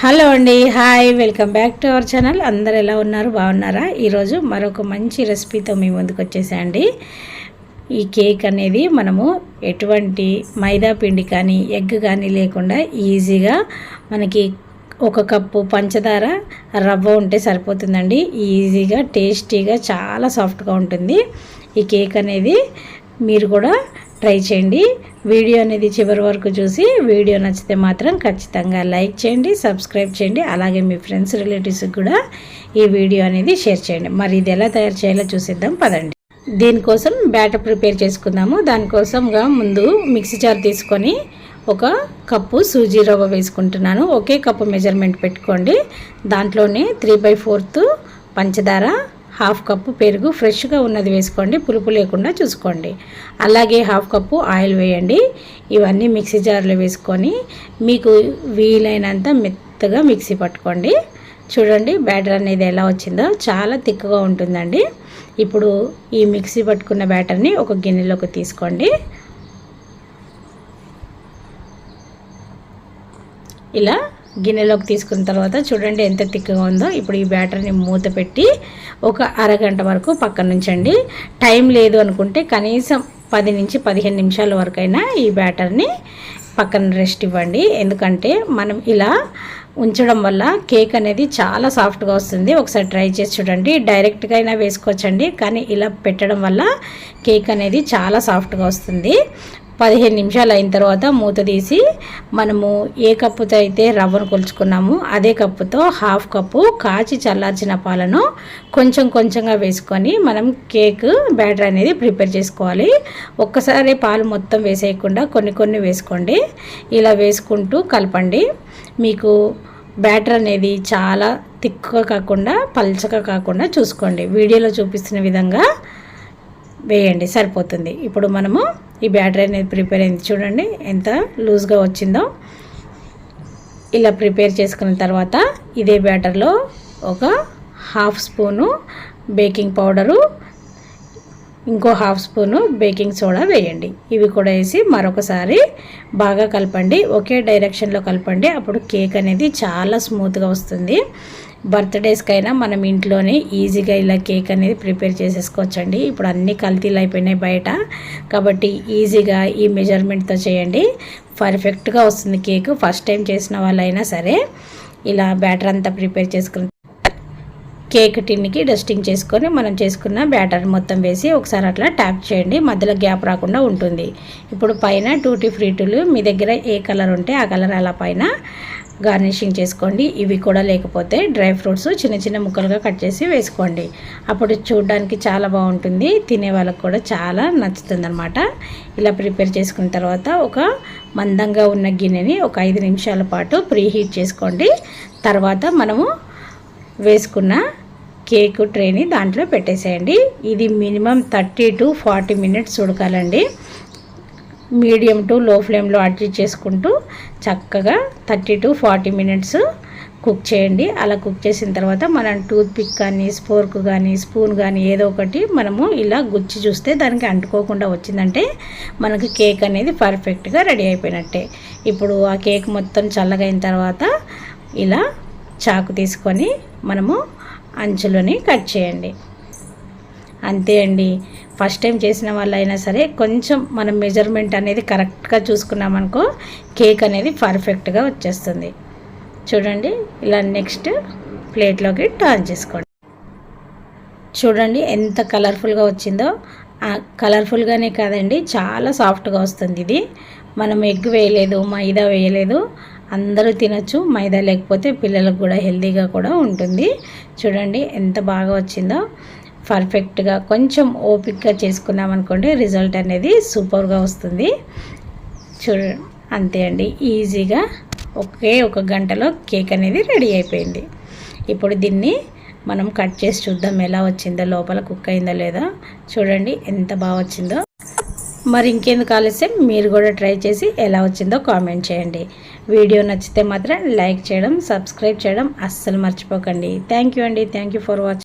Hello అండి hi welcome back to our channel. అందరు ఎలా ఉన్నారు? బాగున్నారా? ఈరోజు మరొక మంచి రెసిపీతో మీ ముందుకు వచ్చేసాండి ఈ కేక్ అనేది మనము ఎటువంటి మైదా పిండి కానీ ఎగ్ కానీ లేకుండా ఈజీగా మనకి ఒక కప్పు పంచదార రవ్వ ఉంటే సరిపోతుందండి. ఈజీగా టేస్టీగా చాలా సాఫ్ట్గా ఉంటుంది. ఈ కేక్ అనేది మీరు కూడా ట్రై చేయండి. వీడియో అనేది చివరి వరకు చూసి వీడియో నచ్చితే మాత్రం ఖచ్చితంగా లైక్ చేయండి సబ్స్క్రైబ్ చేయండి అలాగే మీ ఫ్రెండ్స్ రిలేటివ్స్కి కూడా ఈ వీడియో అనేది షేర్ చేయండి. మరి ఇది ఎలా తయారు చేయాలో చూసిద్దాం పదండి. దీనికోసం బ్యాటర్ ప్రిపేర్ చేసుకుందాము. దానికోసంగా ముందు మిక్సీ జార్ తీసుకొని ఒక కప్పు సూజీ రవ్వ వేసుకుంటున్నాను. ఒకే కప్పు మెజర్మెంట్ పెట్టుకోండి. దాంట్లోనే త్రీ బై ఫోర్త్ పంచదార హాఫ్ కప్పు పెరుగు ఫ్రెష్గా ఉన్నది వేసుకోండి పులుపు లేకుండా చూసుకోండి. అలాగే హాఫ్ కప్పు ఆయిల్ వేయండి. ఇవన్నీ మిక్సీ జార్లో వేసుకొని మీకు వీలైనంత మెత్తగా మిక్సీ పట్టుకోండి. చూడండి బ్యాటర్ అనేది ఎలా వచ్చిందో. చాలా తిక్కుగా ఉంటుందండి. ఇప్పుడు ఈ మిక్సీ పట్టుకున్న బ్యాటర్ని ఒక గిన్నెలోకి తీసుకోండి. ఇలా గిన్నెలోకి తీసుకున్న తర్వాత చూడండి ఎంత తిక్కగా ఉందో. ఇప్పుడు ఈ బ్యాటర్ని మూత పెట్టి ఒక అరగంట వరకు పక్కన ఉంచండి. టైం లేదు అనుకుంటే కనీసం పది నుంచి పదిహేను నిమిషాల వరకైనా ఈ బ్యాటర్ని పక్కన రెస్ట్ ఇవ్వండి. ఎందుకంటే మనం ఇలా ఉంచడం వల్ల కేక్ అనేది చాలా సాఫ్ట్గా వస్తుంది. ఒకసారి ట్రై చేసి చూడండి. డైరెక్ట్గా అయినా వేసుకోవచ్చండి. కానీ ఇలా పెట్టడం వల్ల కేక్ అనేది చాలా సాఫ్ట్గా వస్తుంది. పదిహేను నిమిషాలు అయిన తర్వాత మూత తీసి మనము ఏ కప్పుతో అయితే రవ్వను కొలుచుకున్నాము అదే కప్పుతో హాఫ్ కప్పు కాచి చల్లార్చిన పాలను కొంచెం కొంచెంగా వేసుకొని మనం కేక్ బ్యాటర్ అనేది ప్రిపేర్ చేసుకోవాలి. ఒక్కసారి పాలు మొత్తం వేసేయకుండా కొన్ని కొన్ని వేసుకోండి. ఇలా వేసుకుంటూ కలపండి. మీకు బ్యాటర్ అనేది చాలా తిక్కుగా కాకుండా పల్చగా కాకుండా చూసుకోండి. వీడియోలో చూపిస్తున్న విధంగా వేయండి. సరిపోతుంది. ఇప్పుడు మనము ఈ బ్యాటరీ అనేది ప్రిపేర్ అయింది చూడండి. ఎంత లూజ్గా వచ్చిందో. ఇలా ప్రిపేర్ చేసుకున్న తర్వాత ఇదే బ్యాటర్లో ఒక హాఫ్ స్పూను బేకింగ్ పౌడరు ఇంకో హాఫ్ స్పూను బేకింగ్ సోడా వేయండి. ఇవి కూడా వేసి మరొకసారి బాగా కలపండి. ఒకే డైరెక్షన్లో కలపండి. అప్పుడు కేక్ అనేది చాలా స్మూత్గా వస్తుంది. బర్త్డేస్కైనా మనం ఇంట్లోనే ఈజీగా ఇలా కేక్ అనేది ప్రిపేర్ చేసేసుకోవచ్చండి. ఇప్పుడు అన్ని కల్తీలు అయిపోయినాయి బయట. కాబట్టి ఈజీగా ఈ మెజర్మెంట్తో చేయండి. పర్ఫెక్ట్గా వస్తుంది కేక్. ఫస్ట్ టైం చేసిన వాళ్ళైనా సరే ఇలా బ్యాటర్ అంతా ప్రిపేర్ చేసుకుని కేక్ టిన్కి డస్టింగ్ చేసుకొని మనం చేసుకున్న బ్యాటర్ మొత్తం వేసి ఒకసారి అట్లా ట్యాప్ చేయండి. మధ్యలో గ్యాప్ రాకుండా ఉంటుంది. ఇప్పుడు పైన టూటీ ఫ్రూటులు మీ దగ్గర ఏ కలర్ ఉంటే ఆ కలర్ అలా పైన గార్నిషింగ్ చేసుకోండి. ఇవి కూడా లేకపోతే డ్రై ఫ్రూట్స్ చిన్న చిన్న ముక్కలుగా కట్ చేసి వేసుకోండి. అప్పుడు చూడడానికి చాలా బాగుంటుంది. తినే వాళ్ళకి కూడా చాలా నచ్చుతుంది అనమాట ఇలా ప్రిపేర్ చేసుకున్న తర్వాత ఒక మందంగా ఉన్న గిన్నెని ఒక ఐదు నిమిషాల పాటు ప్రీ హీట్ చేసుకోండి. తర్వాత మనము వేసుకున్న కేక్ ట్రేని దాంట్లో పెట్టేసేయండి. ఇది minimum thirty to forty minutes ఉడకాలండి. Medium to low ఫ్లేమ్లో అడ్జస్ట్ చేసుకుంటూ చక్కగా thirty to forty minutes cook చేయండి. అలా కుక్ చేసిన తర్వాత మనం టూత్ పిక్ కానీ స్పోర్క్ కానీ స్పూన్ కానీ ఏదో ఒకటి మనము ఇలా గుచ్చి చూస్తే దానికి అంటుకోకుండా వచ్చిందంటే మనకు కేక్ అనేది పర్ఫెక్ట్గా రెడీ అయిపోయినట్టే. ఇప్పుడు ఆ కేక్ మొత్తం చల్లగైన తర్వాత ఇలా చాకు తీసుకొని మనము అంచులని కట్ చేయండి. అంతే అండి. ఫస్ట్ టైం చేసిన వాళ్ళైనా సరే కొంచెం మనం మెజర్మెంట్ అనేది కరెక్ట్గా చూసుకున్నామనుకో కేక్ అనేది పర్ఫెక్ట్గా వచ్చేస్తుంది. చూడండి ఇలా నెక్స్ట్ ప్లేట్లోకి టర్న్ చేసుకోండి. చూడండి ఎంత కలర్ఫుల్గా వచ్చిందో. కలర్ఫుల్గానే కాదండి చాలా సాఫ్ట్గా వస్తుంది ఇది. మనం ఎగ్ వేయలేదు మైదా వేయలేదు. అందరూ తినచ్చు మైదా లేకపోతే పిల్లలకు కూడా హెల్తీగా కూడా ఉంటుంది. చూడండి ఎంత బాగా వచ్చిందో. పర్ఫెక్ట్గా కొంచెం ఓపిక్గా చేసుకున్నాం అనుకోండి రిజల్ట్ అనేది సూపర్గా వస్తుంది. చూడండి అంతే అండి. ఈజీగా ఒకే ఒక గంటలో కేక్ అనేది రెడీ అయిపోయింది. ఇప్పుడు దీన్ని మనం కట్ చేసి చూద్దాం ఎలా వచ్చిందో లోపల కుక్ అయిందో లేదో. చూడండి ఎంత బాగా వచ్చిందో. మరి ఇంకెందుకు ఆలస్యం? మీరు కూడా ట్రై చేసి ఎలా వచ్చిందో కామెంట్ చేయండి. వీడియో నచ్చితే మాత్రం లైక్ చేయడం సబ్స్క్రైబ్ చేయడం అస్సలు మర్చిపోకండి. థ్యాంక్ యూ అండి. Thank you for watching